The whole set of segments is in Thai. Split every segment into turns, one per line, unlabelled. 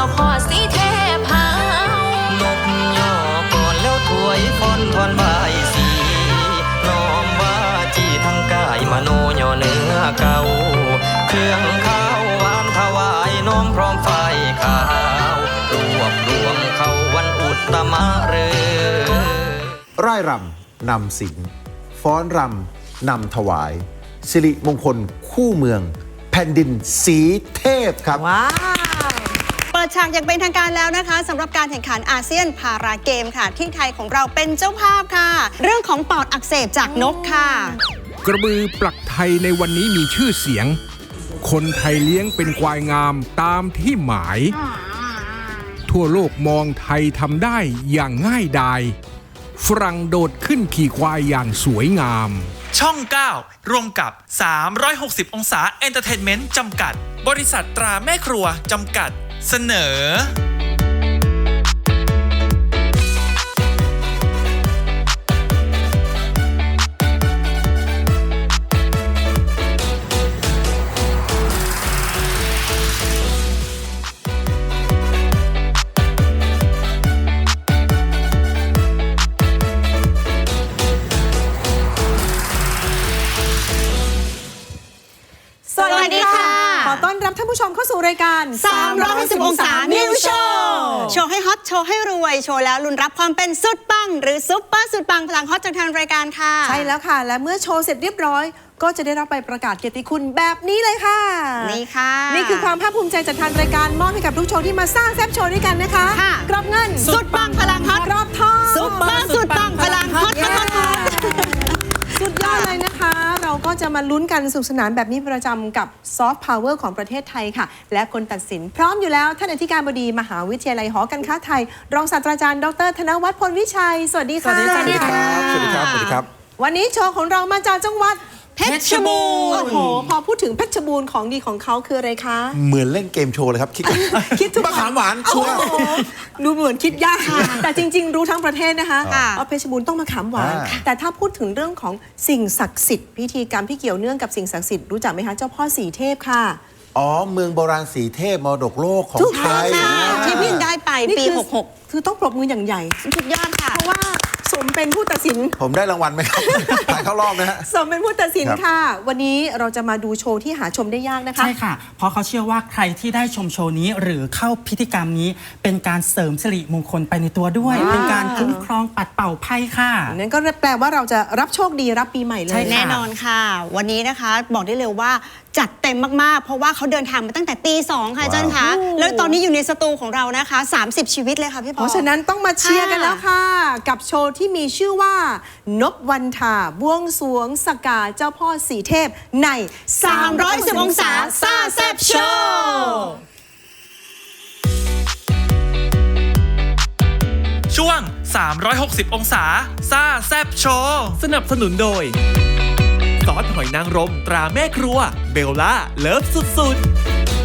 จ้าพ่อสีเทพาน
กย่อก่อนแล้วถวยฟอนทอนบายสีน้อมว่าจีทั้งกายมโนย่อเนื้อเก่า เครื่องข้าวหวานถวายน้อมพร้อมไฟขาว รวบรวมเขาวันอุตมะเรือ
ร่ายรำนำสิงฟ้อนรำนำถวาย สิริมงคลคู่เมือง แผ่นดินสีเทพครับ
ว้าว ปิดฉากอย่างเป็นทางการแล้วนะคะสำหรับการแข่งขันอาเซียนพาราเกมค่ะ ที่ไทยของเราเป็นเจ้าภาพค่ะ เรื่องของปอดอักเสบจากนกค่ะ
กระบือปลักไทยในวันนี้มีชื่อเสียง คนไทยเลี้ยงเป็นควายงามตามที่หมาย ทั่วโลกมองไทยทำได้อย่างง่ายดายฝรั่งโดดขึ้นขี่ควายอย่างสวยงาม
ช่อง 9 ร่วมกับ 360 องศาเอนเตอร์เทนเมนต์จำกัด บริษัทตราแม่ครัวจำกัด เสนอ
รับท่านผู้ชมเข้าสู่รายการ
360องศานิวโชว์โชว์ให้ฮอต โชว์ให้รวย โชว์แล้วลุ้นรับความเป็นสุดปัง หรือซุปเปอร์สุดปังพลังฮอตจากทางรายการค่ะ
ใช่แล้วค่ะ และเมื่อโชว์เสร็จเรียบร้อย ก็จะได้รับใบประกาศเกียรติคุณแบบนี้เลยค่ะ
นี่ค่ะ
นี่คือความภาคภูมิใจจากทางรายการมอบให้กับทุกโชว์ที่มาสร้างแซบโชว์ด้วยกันนะคะ
ค่ะ
กรอบเงิน
สุดปังพลังฮอต
กรอบทอง
ซุปเปอร์สุดปังพลังฮอตฮอตฮอตฮอต
สุดยอดเลยนะคะ เราก็จะมาลุ้นกันสนุขสนานแบบนี้ประจำกับซอฟต์พาวเวอร์ของประเทศไทยค่ะ และคนตัดสินพร้อมอยู่แล้ว ท่านอธิการบดีมหาวิทยาลัยหอการค้าไทย รองศาสตราจารย์ดร ธนวัฒน์พลวิชัย สวัสดีค่ะ
สวัสดีครับ สวัสดีครับสวัสดีครับ
วันนี้โชว์ของเรามาจากจังหวัด
เพชรบูร
โอ้
ณ์
โห พอพูดถึงเพชรบูรณ์ของดีของเขาคืออะไรคะ
เหมือนเล่นเกมโชว์เลยครับ คิด
คิดทุก
มะขามหวานชัวร์
โอ้โหดูเหมือนคิดยากแต่จริง ๆ รู้ทั้งประเทศนะคะ
ค่ะ
ว่าเพชรบูรณ์ต้องมาขามหวาน
อ่า
แต่ถ้าพูดถึงเรื่องของสิ่งศักดิ์สิทธิ์พิธีกรรมที่เกี่ยวเนื่องกับสิ่งศักดิ์สิทธิ์รู้จักไหมคะเจ้าพ่อสีเทพค่ะ
อ๋อ เมืองโบราณสีเทพมรดกโลกของ
ถูก
ไท
ต้อง
ย
ค่ะ
ที่เพิ่งได้ไป
นี่
ปี
คือ
66
คือต้องปรบมืออย่างใหญ่
สุดยอดค่ะ
เพราะว่า สมเป็นผู้ตัดสิน
ผมได้รางวัลไหมครับ ผ่านเข้ารอบนะฮะ
สมเป็นผู้ตัดสิน
ครับ
ค่ะ วันนี้เราจะมาดูโชว์ที่หาชมได้ยากนะคะ
ใช่ค่ะ เพราะเขาเชื่อว่าใครที่ได้ชมโชว์นี้หรือเข้าพิธีกรรมนี้ เป็นการเสริมสิริมงคลไปในตัวด้วย
ว้าว
เป็นการคุ้มครองปัดเป่าภัยค่ะ
นั่นก็แปลว่าเราจะรับโชคดีรับปีใหม่เลย
ใช่ค่ะ
แน่นอนค่ะ วันนี้นะคะบอกได้เลยว่าจัดเต็มมาก ๆ เพราะว่าเขาเดินทางมาตั้งแต่ตีสองค่ะอาจารย์คะ
โอ้
แล้วตอนนี้อยู่ในสตูของเรานะคะ 30 ชีวิตเลยค่ะพี่ป
เพ
อ
ราะฉะนั้นต้องมาเชียร์กันแล้วค่ะ กับโชว์ที่มีชื่อว่านบวันทาบวงสรวงสกาเจ้าพ่อสีเทพใน
310 องศาซ่าแซบโชว์
ช่วง 360 องศาซ่าแซบโชว์สนับสนุนโดย ซอสหอยนางรมตราแม่ครัว เบลล่า เลิฟสุดๆ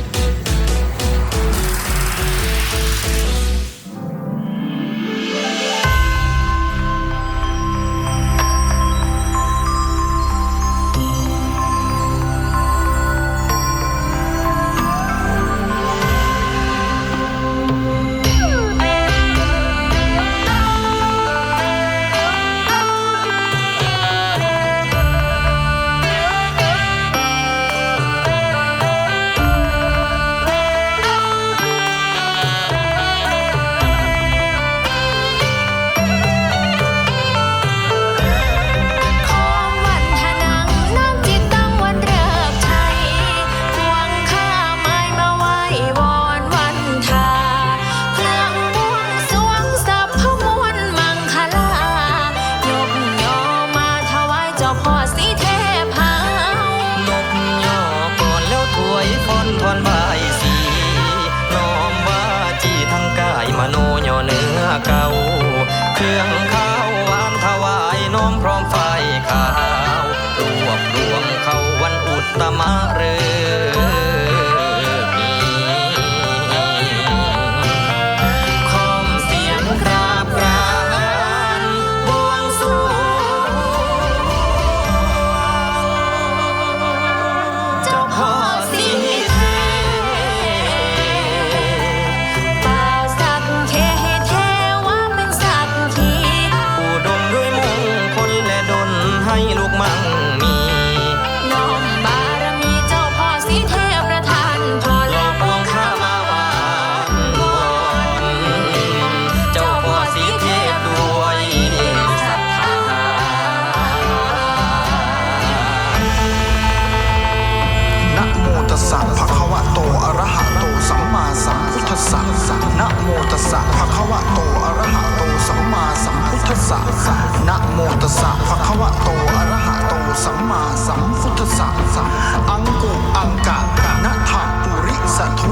ตั
สัพพะควะโตอะระหะโตสัมมาสัมพุทธัสสะอังกุอังกะนะถา
ปุริสัทุ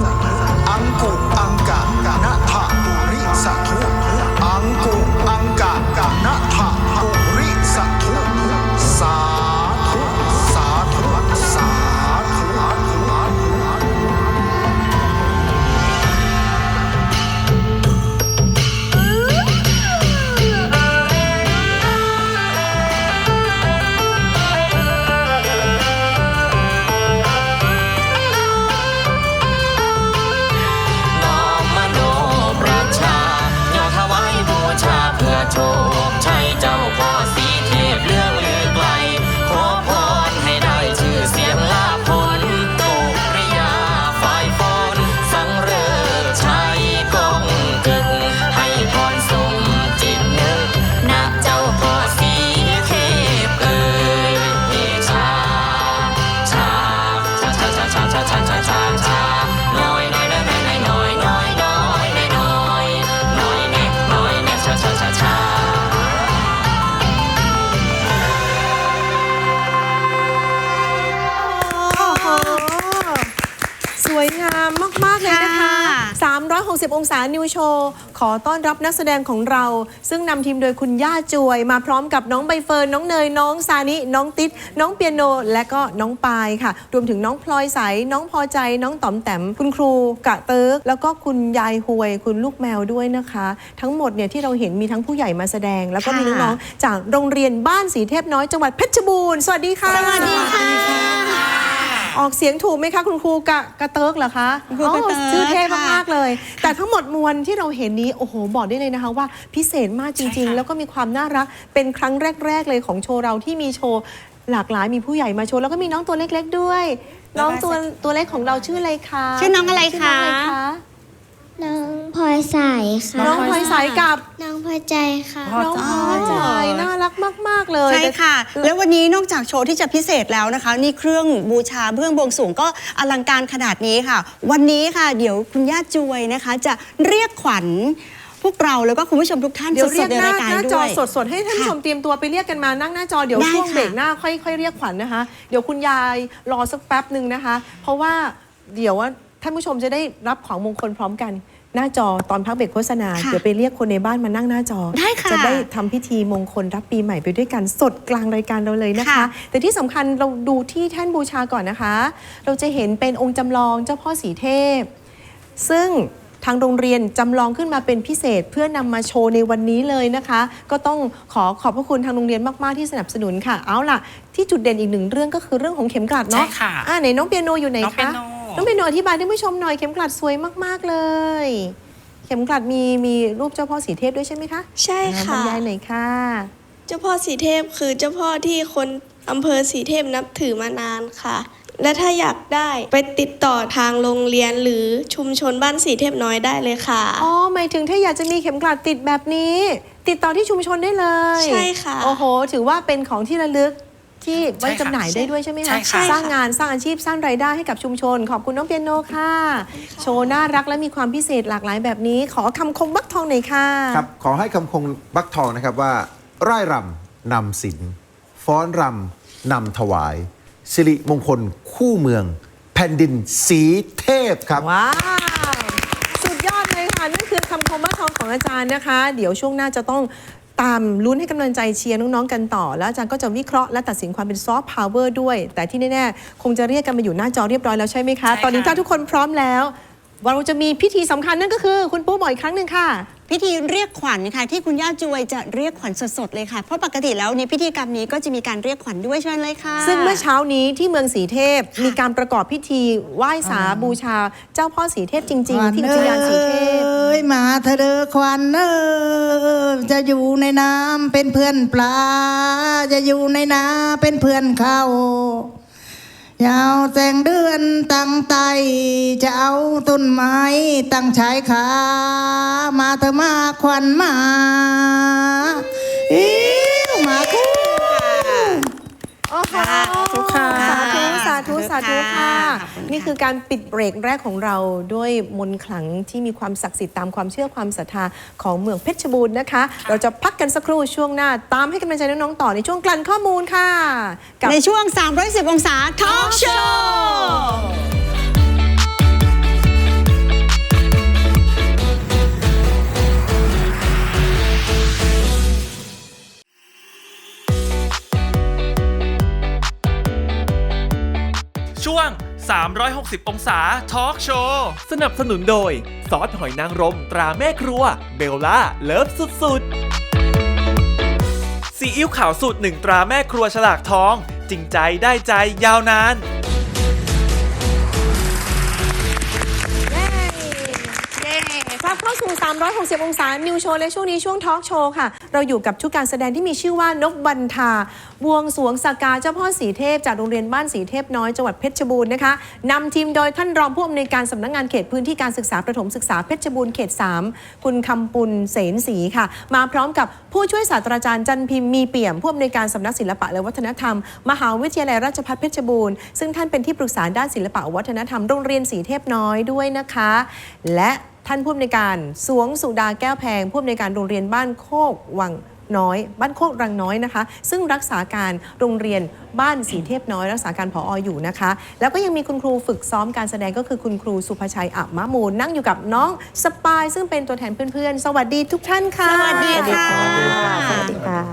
อังกุ
360 องศานิวโชว์ ขอต้อนรับนักแสดงของเรา ซึ่งนำทีมโดยคุณย่าจวย มาพร้อมกับน้องใบเฟิร์น น้องเนย น้องซานิ น้องติดน้องเปียโน และก็น้องปายค่ะ รวมถึงน้องพลอยใส น้องพอใจ น้องต๋อมแตมคุณครูกะเติร์ก แล้วก็คุณยายหวย คุณลูกแมวด้วยนะคะ ทั้งหมดเนี่ยที่เราเห็นมีทั้งผู้ใหญ่มาแสดง แล้วก็มีน้องๆจากโรงเรียนบ้านสีเทพน้อยจังหวัดเพชรบูรณ์ สวัสดีค่ะ
สวัสดีค่ะ
ออกเสียงถูกไหมคะ คุณครูกะกะเติร์กเหรอคะ
คุณครูกะเติร์ก
อ๋อชื่อเท่
ค่ะ
มากๆเลย แต่ทั้งหมดมวลที่เราเห็นนี้โอ้โหบอกได้เลยนะคะว่าพิเศษมากจริง ๆ แล้วก็มีความน่ารักเป็นครั้งแรก ๆ เลยของโชว์เราที่มีโชว์หลากหลายมีผู้ใหญ่มาโชว์แล้วก็มีน้องตัวเล็ก ๆ ด้วย น้องตัวตัวเล็กของเราชื่ออะไรคะ
ชื่อน้องอะไร
ชื่อน้องอะไร
คะ
คะ
น้องพลอยใสค่ะ
น้องพลอยสายกับ
น้องพอใจค่ะ
น้องพลอยใจน่ารักมาก ๆ เลย
ใช่ค่ะ แล้ววันนี้นอกจากโชว์ที่จะพิเศษแล้วนะคะ นี่เครื่องบูชาเครื่องบวงสรวงก็อลังการขนาดนี้ค่ะ วันนี้ค่ะ เดี๋ยวคุณย่าจวยนะคะ จะเรียกขวัญพวกเราแล้วก็คุณผู้ชมทุกท่าน
เดี๋ยว
ส
เรีย
ด
ก
ๆใน
หน้ารา
ยการ
หน้าจ
ด้
อ
วย
สดๆ ให้ท่านผู้ชมเตรียมตัวไปเรียกกันมานั่งหน้าจอเดี๋ยว
ได้
ช่วง
ค่ะ
เบรกหน้าค่อยค่อยเรียกขวัญนะคะ เดี๋ยวคุณยายรอสักแป๊บหนึ่งนะคะ เพราะว่าเดี๋ยวว่าท่านผู้ชมจะได้รับของมงคลพร้อมกัน หน้าจอตอนพักเบรกโฆษณา
ค่ะ
เดี๋ยวไปเรียกคนในบ้านมานั่งหน้าจอ
ได้ค่ะ
จะได้ทำพิธีมงคลรับปีใหม่ไปด้วยกันสดกลางรายการเราเลยนะคะ
ค่ะ
แต่ที่สำคัญเราดูที่แท่นบูชาก่อนนะคะ เราจะเห็นเป็นองค์จำลองเจ้าพ่อสีเทพ ซึ่งทางโรงเรียนจำลองขึ้นมาเป็นพิเศษเพื่อนำมาโชว์ในวันนี้เลยนะคะ ก็ต้องขอขอบพระคุณทางโรงเรียนมาก ๆ ที่สนับสนุนค่ะ เอาล่ะ ที่จุดเด่นอีกหนึ่งเรื่องก็คือเรื่องของเข็มกลัดเนาะ
ใช่ค่ะ
อ่าไหนน้องเปียโนอยู่ไหน
น้องเปีย
คะ
โน
น้องเปียโนอธิบายให้ผู้ชมหน่อยเข็มกลัดสวยมาก ๆ เลย เข็มกลัดมีมีรูปเจ้าพ่อสีเทพด้วยใช่ไหมคะ
ใช่
อ่าบร
ค่ะ
รยายหน่อยค่ะ
เจ้าพ่อสีเทพคือเจ้าพ่อที่คนอำเภอสีเทพนับถือมานานค่ะ และถ้าอยากได้ไปติดต่อทางโรงเรียนหรือชุมชนบ้านสีเทพน้อยได้เลยค่ะ
อ๋อหมายถึงถ้าอยากจะมีเข็มกลัดติดแบบนี้ ติดต่อที่ชุมชนได้เลย
ใช่ค่ะ
โอ้โห ถือว่าเป็นของที่ระลึก ที่ไว้
ใช่ค่ะ
จำหน่ายได้ด้วยใช่ไหม
ใช่
คะ
ค่ะ
สร้างงานสร้างอาชีพสร้างรายได้ให้กับชุมชน ขอบคุณน้องเปียโนค่ะ โชว์น่ารักและมีความพิเศษหลากหลายแบบนี้ ขอคำคมบักทองหน่อยค่ะ
ครับขอให้คำคงบักทองนะครับว่าร่ายรำนำสินฟ้อนรำนำถวาย สิริมงคลคู่เมือง แผ่นดินสีเทพครับ
ว้าวสุดยอดเลยค่ะนั่นคือคำคมบ้าทองของอาจารย์นะคะ เดี๋ยวช่วงหน้าจะต้อง ตามลุ้นให้กำลังใจเชียร์น้อง ๆ กันต่อ แล้วอาจารย์ก็จะวิเคราะห์และตัดสินความเป็นซอฟต์พาวเวอร์ด้วย แต่ที่แน่ ๆ คงจะเรียกกันมาอยู่หน้าจอเรียบร้อยแล้วใช่ไหมคะ
ใช่ค่ะ
ตอนนี้ถ้าทุกคนพร้อมแล้วเราจะมีพิธีสำคัญนั่นก็คือ คุณปู้บอกอีกครั้งหนึ่งค่ะ
พิธีเรียกขวัญค่ะที่คุณย่าจวยจะเรียกขวัญสดๆเลยค่ะ เพราะปกติแล้วในพิธีกรรมนี้ก็จะมีการเรียกขวัญด้วยเชิญเลยค่ะ
ซึ่งเมื่อเช้านี้ที่เมืองสีเทพมีการประกอบพิธีไหว้สาบูชาเจ้าพ่อสีเทพจริง ๆ ที่อุทยานสีเทพ
เอ้ ยมาเธอเดอควันเออจะอยู่ในน้ำเป็นเพื่อนปลา จะอยู่ในนาเป็นเพื่อนเขายาวแสงเดือนตั้งไตจะเอาต้นไม้ตั้งชายขา มาเธอมาควันมาอิ้วมา คู่
โอ้โหค่ะ
สาธุค่ะ
สาธุสาธุสาธุค่ะ
ขอบคุณค่ะ
นี่คือการปิดเบรกแรกของเราด้วยมนต์ขลังที่มีความศักดิ์สิทธิ์ตามความเชื่อความศรัทธาของเมืองเพชรบูรณ์นะคะ เราจะพักกันสักครู่ช่วงหน้าตามให้กำลังใจน้องๆต่อในช่วงกลั่นข้อมูลค่ะ กับ
ในช่วง 310 องศาทอล์กโชว์
360 องศาทอล์กโชว์สนับสนุนโดย ซอสหอยนางรมตราแม่ครัว เบลล่า เลิฟสุดๆซีอิ๊วขาวสูตรหนึ่งตราแม่ครัวฉลากทอง จริงใจได้ใจยาวนาน
360 องศา นิวโชว์ และช่วงนี้ช่วงทอล์กโชว์ค่ะ เราอยู่กับชุดการแสดงที่มีชื่อว่านกบันทา บวงสวงสักาเจ้าพ่อสีเทพ จากโรงเรียนบ้านสีเทพน้อยจังหวัดเพชรบูรณ์นะคะนำทีมโดยท่านรองผู้อำนวยการสำนักงานเขตพื้นที่การศึกษาประถมศึกษาเพชรบูรณ์เขต 3 คุณคำปุลเสนศรีค่ะ มาพร้อมกับผู้ช่วยศาสตราจารย์จันพิมพ์มีเปี่ยมผู้อำนวยการสำนักศิลปะและวัฒนธรรม มหาวิทยาลัยราชภัฏเพชรบูรณ์ซึ่งท่านเป็นที่ปรึกษาด้านศิลปะวัฒนธรรมโรงเรียนสีเทพน้อยด้วยนะคะ และ ท่านผู้อำนวยการสวงสุดาแก้วแพงผู้อำนวยการโรงเรียนบ้านโคกวัง น้อย บ้านโคกรังน้อยนะคะ ซึ่งรักษาการโรงเรียนบ้านสีเทพน้อย รักษาการผอออยู่นะคะ แล้วก็ยังมีคุณครูฝึกซ้อมการแสดงก็คือคุณครูสุภชัยอับมะมูล นั่งอยู่กับน้องสปาย ซึ่งเป็นตัวแทนเพื่อนๆ สวัสดีทุกท่านค่ะ
สวัสดีค่ะ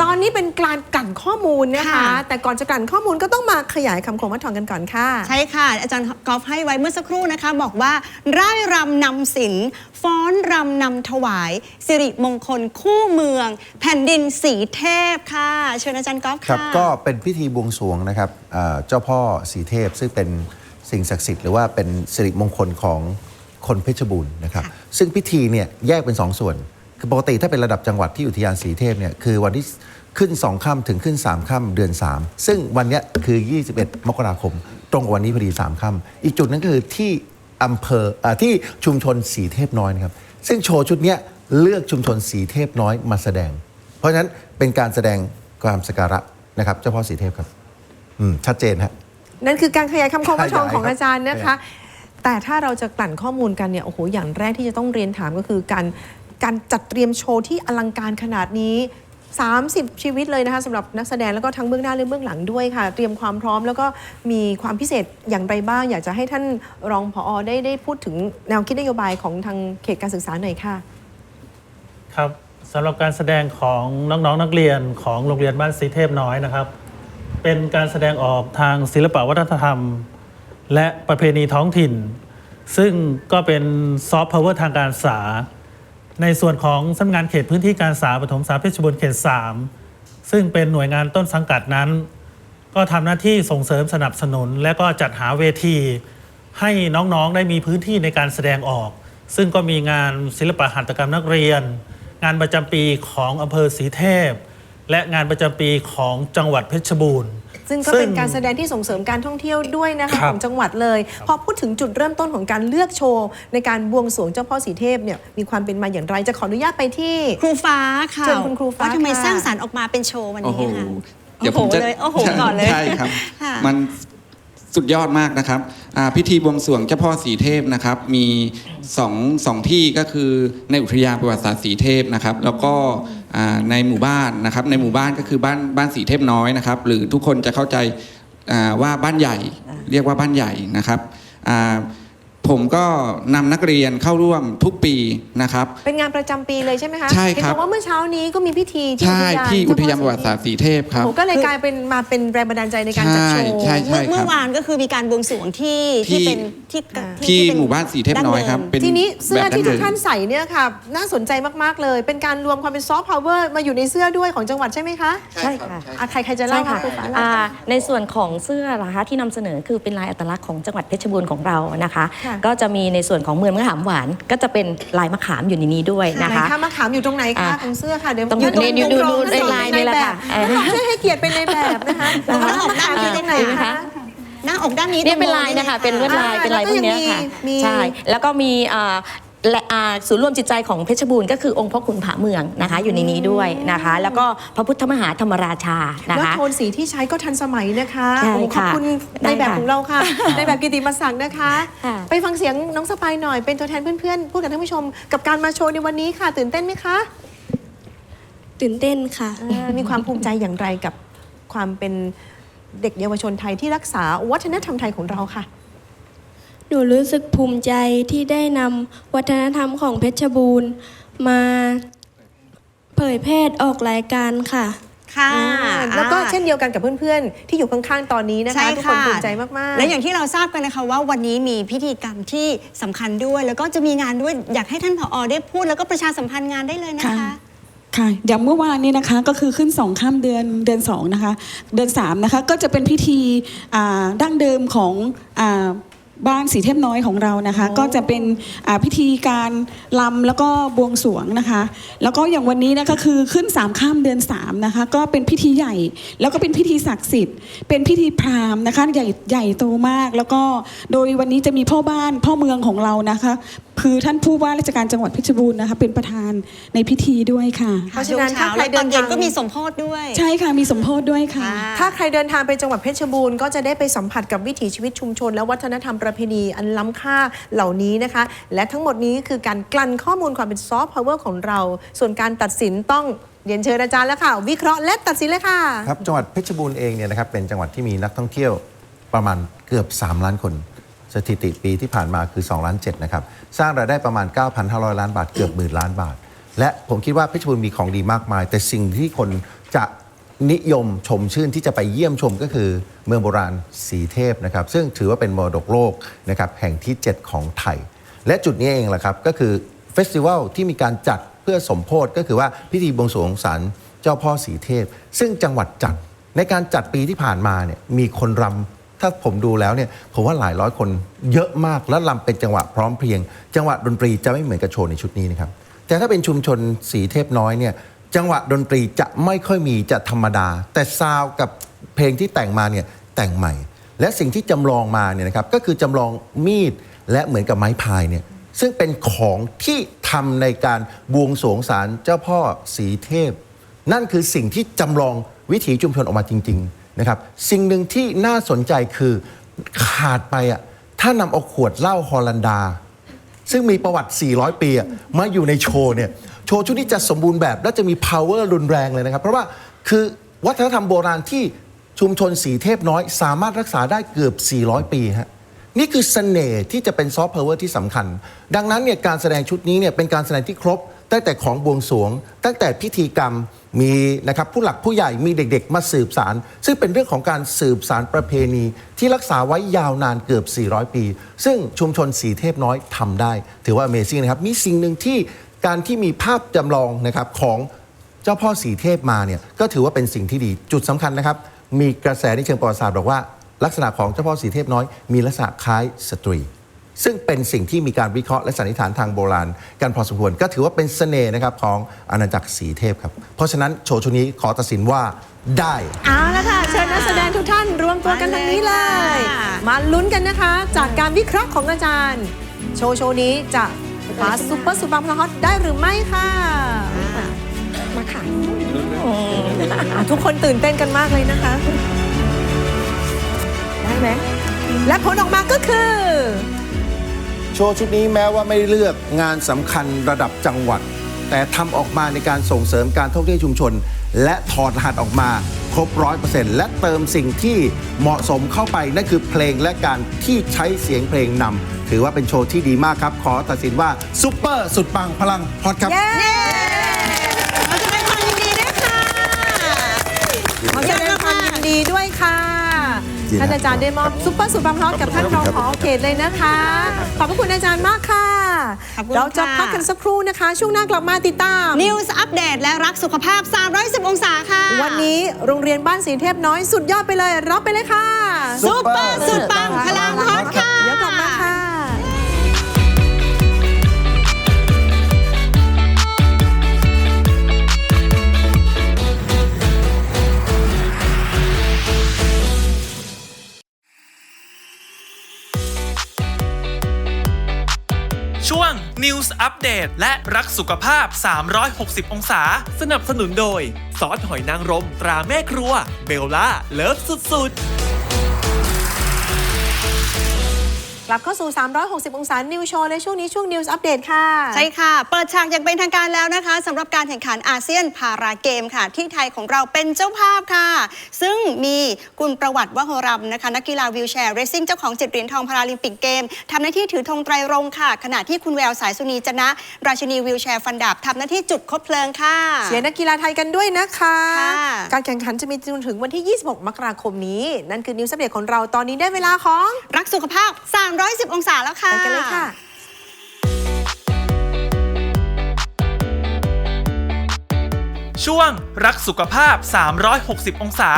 ตอนนี้เป็นการกลั่นข้อมูลนะคะ
ค่ะ
แต่ก่อนจะกลั่นข้อมูลก็ต้องมาขยายคำคมวัดทองกันก่อนค่ะ
ใช่ค่ะ อาจารย์กอล์ฟให้ไว้เมื่อสักครู่นะคะ บอกว่าร่ายรำนำศิลป์ ฟ้อนรำนำถวาย สิริมงคลคู่เมือง แผ่นดินสีเทพค่ะเชิญอาจารย์กอล์ฟ
ครับ
ค่ะ
ก็เป็นพิธีบวงสรวงนะครับเอ่อเจ้าพ่อสีเทพซึ่งเป็นสิ่งศักดิ์สิทธิ์หรือว่าเป็นสิริมงคลของคนเพชรบูรณ์นะครับซึ่งพิธีเนี่ยแยกเป็น2ส่วน คือปกติถ้าเป็นระดับจังหวัดที่อุทยานสีเทพเนี่ยคือวันที่ขึ้น 2ค่ำถึงขึ้น 3ค่ำเดือน 3 ซึ่งวันเนี้ยคือ 21 มกราคม ตรงกับวันนี้พอดี 3ค่ำอีกจุดนึงก็คือที่ อำเภอเออที่ชุมชนสีเทพน้อยนะครับ ซึ่งโชว์ชุดเนี้ยเลือกชุมชนสีเทพน้อยมาแสดง เพราะฉะนั้นเป็นการแสดงความสักการะนะครับ เจ้าพ่อสีเทพครับ อืมชัดเจนฮะ
นั่นคือการขยายคำคมวัดทอง
ขยาย
ของ
ครับ
อาจารย์นะคะ แต่ถ้าเราจะกลั่นข้อมูลกันเนี่ยโอ้โหอย่างแรกที่จะต้องเรียนถามก็คือการการจัดเตรียมโชว์ที่อลังการขนาดนี้ 30 ชีวิตเลยนะคะสำหรับนักแสดงแล้วก็ทั้งเบื้องหน้าและเบื้องหลังด้วยค่ะ เตรียมความพร้อมแล้วก็มีความพิเศษอย่างไรบ้าง อยากจะให้ท่านรองผอได้ได้พูดถึงแนวคิดนโยบายของทางเขตการศึกษาหน่อยค่ะ
ครับสำหรับการแสดงของน้องๆนนักเรียนของโรงเรียนบ้านสีเทพน้อยนะครับ เป็นการแสดงออกทางศิลปวัฒนธรรม และประเพณีท้องถิ่น ซึ่งก็เป็นซอฟต์พาวเวอร์ทางการศึกษา ในส่วนของสำนักงานเขตพื้นที่การศึกษาปฐมศึกษาเพชรบูรณ์เขต 3 ซึ่งเป็นหน่วยงานต้นสังกัดนั้น ก็ทำหน้าที่ส่งเสริมสนับสนุน และก็จัดหาเวที ให้น้องๆได้มีพื้นที่ในการแสดงออก ซึ่งก็มีงานศิลปะหัตถกรรมนักเรียน งานประจำปีของอำเภอศรีเทพ และงานประจำปีของจังหวัดเพชรบูรณ์
ซึ่งก็เป็นการแสดงที่ส่งเสริมการท่องเที่ยวด้วยนะคะ
ครับ
ของจังหวัดเลย พอพูดถึงจุดเริ่มต้นของการเลือกโชว์ ในการบวงสรวงเจ้าพ่อสีเทพเนี่ยมีความเป็นมาอย่างไรจะขออนุญาตไปที่
ครูฟ้าค่ะ
เชิญคุณครูฟ้า
ว่าทำไม
ค่ะ
สร้างสรรค์ออกมาเป็นโชว์วัน
โอ้
นี้
โห
ค่ะ
เดี๋ยวผมจะ
โอ้โหเลยโอ้โหก่อนเลย
ใช่ครับ
ค่ะ
มันสุดยอดมากนะครับอ่าพิธีบวงสรวงเจ้าพ่อสีเทพนะครับ มีสองสองที่ก็คือในอุทยานประวัติศาสตร์สีเทพนะครับ แล้วก็อ่า ในหมู่บ้านนะครับในหมู่บ้านก็คือบ้านบ้านสีเทพน้อยนะครับ หรือทุกคนจะเข้าใจอ่าว่าบ้านใหญ่เรียกว่าบ้านใหญ่นะครับอ่า ผมก็นำนักเรียนเข้าร่วมทุกปีนะครับ
เป็นงานประจำปีเลยใช่ไหมคะ
ใช่ครับ
เห็นบอกว่าเมื่อเช้านี้ก็มีพิธีที่
ใช่
อุทยาน
ที่อุทยานประวัติศาสตร์สีเทพครับ
โอ้ก็เลยกลายเป็นมาเป็นแรงบันดาลใจในการจัดโชว์
ใช่ใช่
เมื่อเมื่อวานก็คือมีการบวงสรวงที่ที่
ที่
เป็นที่
ที่
เป็น
หมู่บ้านสีเทพน้อยครับ
ดั้งเดิม
เป็น
ทีนี้เสื้อ
แบบ
ที่ทุก
ดั้งเดิม
ท่านใส่เนี่ยค่ะน่าสนใจมาก ๆ เลย เป็นการรวมความเป็นซอฟต์พาวเวอร์มาอยู่ในเสื้อด้วยของจังหวัดใช่ไหมคะ
ใช่ค่ะ
อะใครใครจะเล่า
ใช่
คะ
ค่ะ
ครูฟ้าเล่า
อ่า
ค่ะ
ในส่วนของเสื้อนะคะที่นำเสนอคือเป็นลายอัตลักษณ์ของจังหวัดเพชรบูรณ์ของเรานะคะ
ค่ะ
ก็จะมีในส่วนของเมืองมะขามหวาน ก็จะเป็นลายมะขามอยู่ในนี้ด้วยนะ
ไหน
คะ
คะมะขามอยู่ตรงไหนคะ
อะ
ของเสื้อค่ะเดี๋ยว
ตรง
อยู่ตรง
นี่
ตรง
ดู
รอง
ดู
ทั้งสอง
ในลาย
ใน
นี่แหละ
แบบ
ค่ะเออ
แล้วช่วยให้เกียรติเป็นในแบบนะคะแล้วก็มะขามอยู่ตรงไหน
เห็นไหม
คะ
คะ
หน้าอกด้านนี้
เนี่ยเป็น
ตรง
ลายนะคะเป็นลวดลาย
อ่า
เป็นลายพวกเนี้ยค่ะ
แล้วก็ยังมีมี
ใช่แล้วก็มีอ่า และอ่าศูนย์รวมจิตใจของเพชรบูรณ์ก็คือองค์พ่อขุนผาเมืองนะคะ อยู่ในนี้ด้วยนะคะ แล้วก็พระพุทธมหาธรรมราชานะ
แล้ว
คะ
โทนสีที่ใช้ก็ทันสมัยนะคะ
ใช่
โอ้โหขอบ
ค่ะ
คุณ
ได้
ในแบบ
ค่ะ
ของเราค่ะ ในแบบกิติมศักดิ์นะคะ
ค่ะ
ไปฟังเสียงน้องสปายหน่อยเป็นตัวแทนเพื่อนๆ พูดกับท่านผู้ชมกับการมาโชว์ในวันนี้ค่ะ ตื่นเต้นไหมคะ
ตื่นเต้นค่ะ
อ่ามีความภูมิใจอย่างไรกับความเป็นเด็กเยาวชนไทยที่รักษาวัฒนธรรมไทยของเราค่ะ
หนูรู้สึกภูมิใจที่ได้นำวัฒนธรรมของเพชรบูรณ์ มาเผยแพร่ออกรายการค่ะ
ค่ะ
อ่าแล้วก็เช่นเดียวกันกับเพื่อนๆ ที่อยู่ข้างๆ ตอนนี้นะคะ
ใช่
ทุกค
ค่ะ
นภูมิใจมากๆ
และอย่างที่เราทราบกันนะคะว่าวันนี้มีพิธีกรรมที่สำคัญด้วย แล้วก็จะมีงานด้วยอยากให้ท่านผอได้พูด แล้วก็ประชาสัมพันธ์งานได้เลยนะคะ
ค่ะค่ะอย่างเมื่อวานนี้นะคะก็คือขึ้นสองข้ามเดือนเดือนสองนะคะ เดือนสามนะคะก็จะเป็นพิธีอ่าดั้งเดิมของอ่า บ้านสีเทพน้อยของเรานะคะ ก็จะเป็นอ่าพิธีการลำแล้วก็บวงสรวงนะคะ แล้วก็อย่างวันนี้นะคะคือขึ้นสามข้ามเดือนสามนะคะ ก็เป็นพิธีใหญ่ แล้วก็เป็นพิธีศักดิ์สิทธิ์ เป็นพิธีพราหมณ์นะคะใหญ่ใหญ่โตมาก แล้วก็โดยวันนี้จะมีพ่อบ้านพ่อเมืองของเรานะคะคือท่านผู้ว่าราชการจังหวัดเพชรบูรณ์นะคะเป็นประธานในพิธีด้วยค่ะ
เพราะฉะนั้นถ้า
ช่วง
ใคร
เช้าและต
เดิ
อน
น
เย็
ทานง
ก็มีสมโพธด้วย
ใช่ค่ะมีสมโพธด้วยค่ะ
ถ้าใครเดินทางไปจังหวัดเพชรบูรณ์ก็จะได้ไปสัมผัสกับวิถีชีวิตชุมชน และวัฒนธรรมประเพณีอันล้ำค่าเหล่านี้นะคะ และทั้งหมดนี้คือการกลั่นข้อมูลความเป็นซอฟต์พาวเวอร์ของเรา ส่วนการตัดสินต้องเรียนเชิญอาจารย์แล้วค่ะ วิเคราะห์และตัดสินเลยค่ะ
ครับจังหวัดเพชรบูรณ์เองเนี่ยนะครับเป็นจังหวัดที่มีนักท่องเที่ยวประมาณเกือบ 3 ล้านคน สถิติปีที่ผ่านมาคือ2ล้าน7นะครับสร้างรายได้ประมาณ 9,500 ล้านบาทเกือบหมื่นล้านบาท และผมคิดว่าเพชรบูรณ์มีของดีมากมาย แต่สิ่งที่คนจะ นิยมชมชื่นที่จะไปเยี่ยมชมก็คือเมืองโบราณสีเทพนะครับ ซึ่งถือว่าเป็นมรดกโลกนะครับแห่งที่ 7 ของไทย และจุดนี้เองแหละครับ ก็คือเฟสติวัลที่มีการจัดเพื่อสมโพธก็คือว่าพิธีบวงสรวงศาลเจ้าพ่อสีเทพ ซึ่งจังหวัดจัดในการจัดปีที่ผ่านมาเนี่ยมีคนรำถ้าผมดูแล้วเนี่ยผมว่าหลายร้อยคนเยอะมากและรำเป็นจังหวะพร้อมเพรียง จังหวะดนตรีจะไม่เหมือนกับโชว์ในชุดนี้นะครับแต่ถ้าเป็นชุมชนสีเทพน้อยเนี่ย จังหวะดนตรีจะไม่ค่อยมีจะธรรมดา แต่ซาวกับเพลงที่แต่งมาเนี่ยแต่งใหม่ และสิ่งที่จำลองมาเนี่ยนะครับก็คือจำลองมีดและเหมือนกับไม้พายเนี่ยซึ่งเป็นของที่ทำในการบวงสรวงศาลเจ้าพ่อสีเทพ นั่นคือสิ่งที่จำลองวิถีชุมชนออกมาจริงๆนะครับสิ่งหนึ่งที่น่าสนใจคือขาดไปอะถ้านำเอาขวดเหล้าฮอลันดา ซึ่งมีประวัติ 400 ปีมาอยู่ในโชว์เนี่ย โชว์ชุดนี้จะสมบูรณ์แบบและจะมี power รุนแรงเลยนะครับ เพราะว่าคือวัฒนธรรมโบราณที่ชุมชนสีเทพน้อย สามารถรักษาได้เกือบ 400 ปีฮะนี่คือเสน่ห์ที่จะเป็นซอฟต์พาวเวอร์ที่สำคัญ ดังนั้นเนี่ยการแสดงชุดนี้เนี่ยเป็นการแสดงที่ครบ ตั้งแต่ของบวงสรวง ตั้งแต่พิธีกรรมมีนะครับผู้หลักผู้ใหญ่มีเด็กๆ มาสืบสาร ซึ่งเป็นเรื่องของการสืบสารประเพณีที่รักษาไว้ยาวนานเกือบ 400 ปี ซึ่งชุมชนสีเทพน้อยทำได้ ถือว่า Amazing นะครับ มีสิ่งหนึ่งที่ การที่มีภาพจำลองนะครับของเจ้าพ่อสีเทพมาเนี่ยก็ถือว่าเป็นสิ่งที่ดีจุดสำคัญนะครับ มีกระแสในเชิงประวัติศาสตร์บอกว่า ลักษณะของเจ้าพ่อสีเทพน้อย มีลักษณะคล้ายสตรี ซึ่งเป็นสิ่งที่มีการวิเคราะห์และสันนิษฐานทางโบราณกันพอสมควรก็ถือว่าเป็นเสน่ห์นะครับของอาณาจักรสีเทพครับเพราะฉะนั้นโชว์ชุดนี้ขอตัดสินว่าได้
เอาละค่ะ เชิญนักแสดงทุกท่านรวมตัวกันทางนี้เลย มาลุ้นกันนะคะ จากการวิเคราะห์ของอาจารย์ โชว์โชว์นี้จะ คว้าซุปเปอร์สุดบัมพลฮอตได้หรือไม่ค่ะ
มาค่ะ
อะ ทุกคนตื่นเต้นกันมากเลยนะคะ ได้ไหมและผลออกมาก็คือ
โชว์ชุดนี้แม้ว่าไม่ได้เลือกงานสำคัญระดับจังหวัด แต่ทำออกมาในการส่งเสริมการท่องเที่ยวชุมชน และถอดรหัสออกมาครบร้อยเปอร์เซ็นต์และเติมสิ่งที่เหมาะสมเข้าไป นั่นคือเพลงและการที่ใช้เสียงเพลงนำถือว่าเป็นโชว์ที่ดีมากครับ ขอตัดสินว่าซุปเปอร์สุดปังพลังฮอตครับ
เย้ขอแสดงความยินดีด้วยค่ะขอแสดงความยินดีด้วยค่ะ
ยินดีครับ
ท่านอาจารย์ได้มอบซุปเปอร์สุดบัมพลฮอตกับท่านรองผอเขตเลยนะคะ ขอบพระคุณอาจารย์มากค่ะ
ขอบคุณ
เราจะ
ค่ะ
พักกันสักครู่นะคะ ช่วงหน้ากลับมาติดตาม
นิวส์อัปเดตและรักสุขภาพ 310 องศาค่ะ
วันนี้โรงเรียนบ้านสีเทพน้อยสุดยอดไปเลย รับไปเลยค่ะ
ซุปเปอร์สุดปังพลังฮอตค่ะ
เดี๋ยวกลับมาค่ะ
News News Update และรักสุขภาพ 360 องศา สนับสนุนโดย ซอสหอยนางรมตราแม่ครัว เบลล่า เลิฟสุดๆ
กลับเข้าสู่ 360 องศา นิวโชว์ในช่วงนี้ช่วง News Update ค่ะ
ใช่ค่ะ เปิดฉากอย่างเป็นทางการแล้วนะคะสำหรับการแข่งขันอาเซียนพาราเกมค่ะ ที่ไทยของเราเป็นเจ้าภาพค่ะ ซึ่งมีคุณประวัติวโหรำนะคะ นักกีฬาวิวแชร์เรซิ่งเจ้าของเจ็ดเหรียญทองพาราลิมปิกเกมทำหน้าที่ถือธงไตรรงค์ค่ะ ขณะที่คุณแววสายสุนีจนะ ราชินีวิวแชร์ฟันดาบทำหน้าที่จุดคบเพลิงค่ะ
เชียร์นักกีฬาไทยกันด้วยนะคะ
ค่ะ
การแข่งขันจะมีจนถึงวันที่ 26 มกราคมนี้ นั่นคือนิวส์อัปเดตของเราตอนนี้ได้เวลาของ
รักสุขภาพ310 องศาแล้วค่ะ
ไปกันเลยค่ะ
ช่วงรักสุขภาพ 360 องศา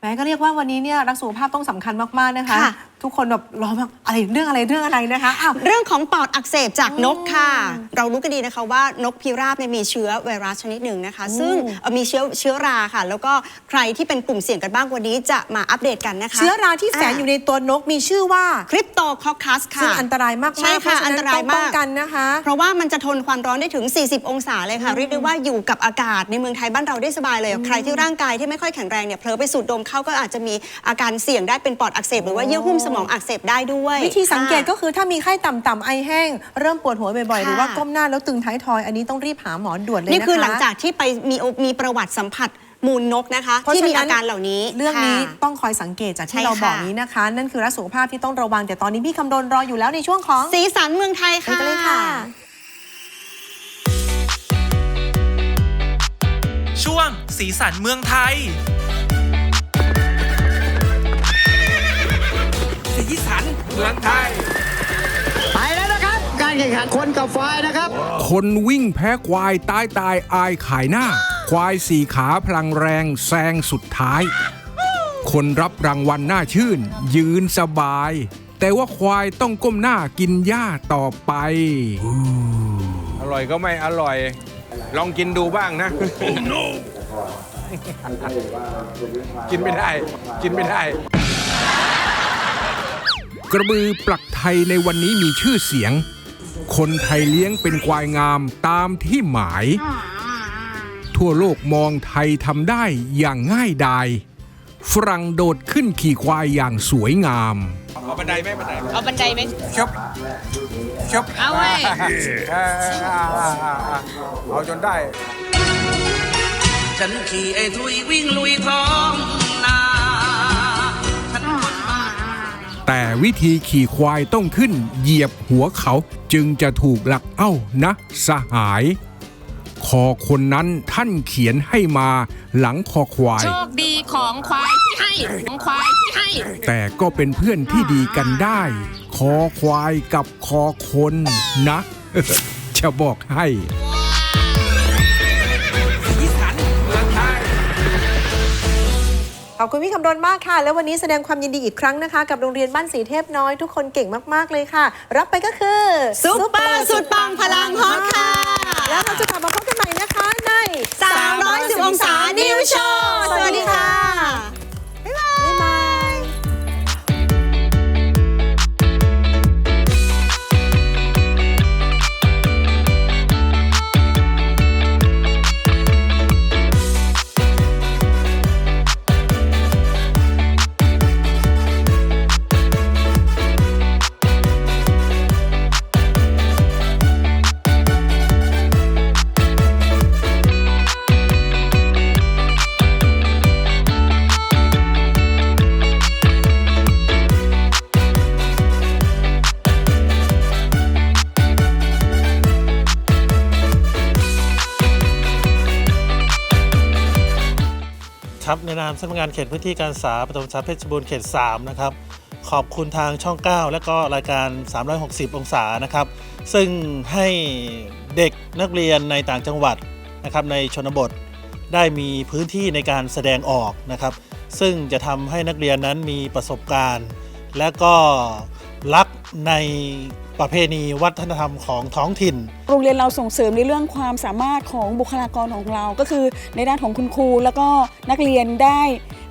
แม้ก็เรียกว่าวันนี้เนี่ยรักสุขภาพต้องสำคัญมาก ๆ นะคะ
ค่ะ
ทุกคนแบบรอมากอะไรเรื่องอะไรเรื่องอะไรนะคะอ้าว
เรื่องของปอดอักเสบจากนกค่ะ เรารู้กันดีนะคะว่านกพิราบเนี่ยมีเชื้อไวรัสชนิดหนึ่งนะคะ
อืม
ซึ่งเอ่อมีเชื้อเชื้อราค่ะ แล้วก็ใครที่เป็นกลุ่มเสี่ยงกันบ้างวันนี้จะมาอัปเดตกันนะคะ
เชื้อราที่แฝงอยู่ในตัวนกมีชื่อว่า
คริปโตคอคัสค่ะ
ซึ่งอันตรายมากๆ
ใช่ค่ะ
เพราะฉะนั้น
อันตราย
ต้องป้
มา
อง
ก
กันนะคะ
เพราะว่ามันจะทนความร้อนได้ถึง 40 องศาเลยค่ะ เรียกได้ว่าอยู่กับอากาศในเมืองไทยบ้านเราได้สบายเลย ใครที่ร่างกายที่ไม่ค่อยแข็งแรงเนี่ยเผลอไปสูดดมเข้าก็อาจจะมีอาการเสี่ยงได้เป็นปอดอักเสบหรือว่าเยื่อหุ้มสมองอักเสบได้ด้วย
วิธีสังเกต
ค่ะ
ก็คือถ้ามีไข้ต่ำๆไอแห้ง เริ่มปวดหัวบ่อยๆ
ค่ะ
หรือว่าก้มหน้าแล้วตึงท้ายทอย อันนี้ต้องรีบหาหมอด่วนเลยนะคะ
นี่คือหลังจากที่ไปมีโอมีประวัติสัมผัสมูลนกนะคะ
เพราะ
ที่
ฉะ
มี
นั้
อานการเหล่านี้
เรื่องนี้
ค่ะ
ต้องคอยสังเกตจาก
ใช่
ที่เรา
ค่ะ
บอกนี้นะคะ นั่นคือรักสุขภาพที่ต้องระวังแต่ตอนนี้พี่คำรณรออยู่แล้วในช่วงของ
สีสันเมืองไทย
ไป
ค่ะ
กันเลยค่ะ
ช่วงสีสันเมืองไทย
สีสันเมืองไทย
ไปแล้วนะครับ การแข่งขันคนกับควายนะครับ
คนวิ่งแพ้ควายตายตายอายขายหน้า ควายสี่ขาพลังแรงแซงสุดท้าย คนรับรางวัลหน้าชื่น ยืนสบาย แต่ว่าควายต้องก้มหน้ากินหญ้าต่อไป อร่อยก็ไม่อร่อย ลองกินดูบ้างนะ กินไม่ได้ กินไม่ได้ กระบือปลักไทยในวันนี้มีชื่อเสียง คนไทยเลี้ยงเป็นควายงามตามที่หมาย ทั่วโลกมองไทยทำได้อย่างง่ายดายฝรั่งโดดขึ้นขี่ควายอย่างสวยงาม เอาบันไดไหมบันได
เอาบันไดไหม
ชบชบ
เอาเว้ย
เอาจนได้
ฉันขี่ไอ้ทุยวิ่งลุยท้อง
แต่วิธีขี่ควายต้องขึ้นเหยียบหัวเขาจึงจะถูกหลักเอ้านะสหาย คอคนนั้นท่านเขียนให้มาหลังคอควาย
โชคดีของควายที่ให้ของควายที่ให้ แต่
แต่ก็เป็นเพื่อนที่ดีกันได้ คอควายกับคอคนนะ จะบอกให้
ขอบคุณพี่คำรณมากค่ะ แล้ววันนี้แสดงความยินดีอีกครั้งนะคะ กับโรงเรียนบ้านสีเทพน้อยทุกคนเก่งมากๆเลยค่ะ รับไปก็คือ
ซุปเปอร์สุดปังพลังฮอตค่ะ
แล้วเราจะกลับมาพบกันใหม่นะคะใน
310องศานิวโชว์สวัสดีค่ะ
นนามสำนักงานเขตพื้นที่การศึกษาปฐมศึกษาเพชรบูรณ์เขต 3 นะครับ ขอบคุณทางช่อง 9 และก็รายการ 360 องศานะครับ ซึ่งให้เด็กนักเรียนในต่างจังหวัดนะครับในชนบทได้มีพื้นที่ในการแสดงออกนะครับ ซึ่งจะทำให้นักเรียนนั้นมีประสบการณ์ และก็รักใน ประเพณีวัฒนธรรมของท้องถิ่น
โรงเรียนเราส่งเสริมในเรื่องความสามารถของบุคลากรของเรา ก็คือในด้านของคุณครู แล้วก็นักเรียนได้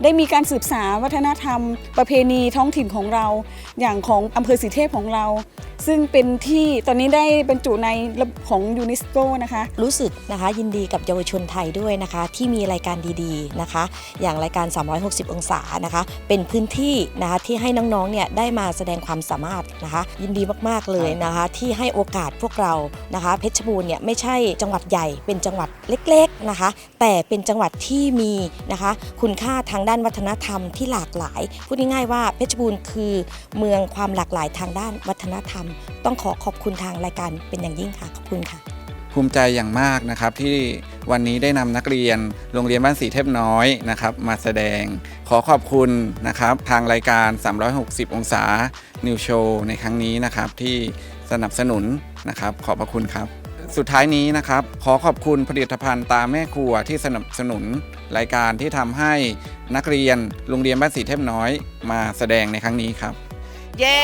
ได้มีการสืบสานวัฒนธรรม ประเพณีท้องถิ่นของเรา อย่างของอำเภอสีเทพของเรา ซึ่งเป็นที่ตอนนี้ได้บรรจุในระบบของยูเนสโกนะคะ
รู้สึกนะคะยินดีกับเยาวชนไทยด้วยนะคะ ที่มีรายการดีๆนะคะ อย่างรายการ 360 องศานะคะ เป็นพื้นที่นะคะที่ให้น้องๆเนี่ยได้มาแสดงความสามารถนะคะ ยินดีมากๆเลยนะคะ ที่ให้โอกาสพวกเรานะคะเพชรบูรณ์เนี่ยไม่ใช่จังหวัดใหญ่เป็นจังหวัดเล็กๆนะคะ แต่เป็นจังหวัดที่มีนะคะ คุณค่าทางด้านวัฒนธรรมที่หลากหลายพูดง่ายๆว่าเพชรบูรณ์คือเมืองความหลากหลายทางด้านวัฒนธรรม ต้องขอขอบคุณทางรายการเป็นอย่างยิ่งค่ะขอบคุณค่ะ
ภูมิใจอย่างมากนะครับที่ วันนี้ได้นำนักเรียน โรงเรียนบ้านสีเทพน้อยนะครับ มาแสดง ขอขอบคุณนะครับ ทางรายการ 360 องศา นิวโชว์ในครั้งนี้นะครับ ที่สนับสนุนนะครับ ขอบพระคุณครับ สุดท้ายนี้นะครับ ขอขอบคุณผลิตภัณฑ์ตาแม่ครัวที่สนับสนุนรายการที่ทำให้นักเรียนโรงเรียนบ้านสีเทพน้อย มาแสดงในครั้งนี้ครับ
เย้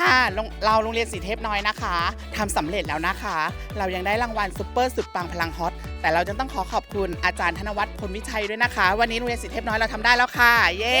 ค่ะเราโรงเรียนสีเทพน้อยนะคะทำสำเร็จแล้วนะคะ เรายังได้รางวัลซูเปอร์สุดปังพลังฮอตแต่เราจะต้องขอขอบคุณอาจารย์ธนวัฒน์พลวิชัยด้วยนะคะ วันนี้โรงเรียนสีเทพน้อยเราทำได้แล้วค่ะ เย้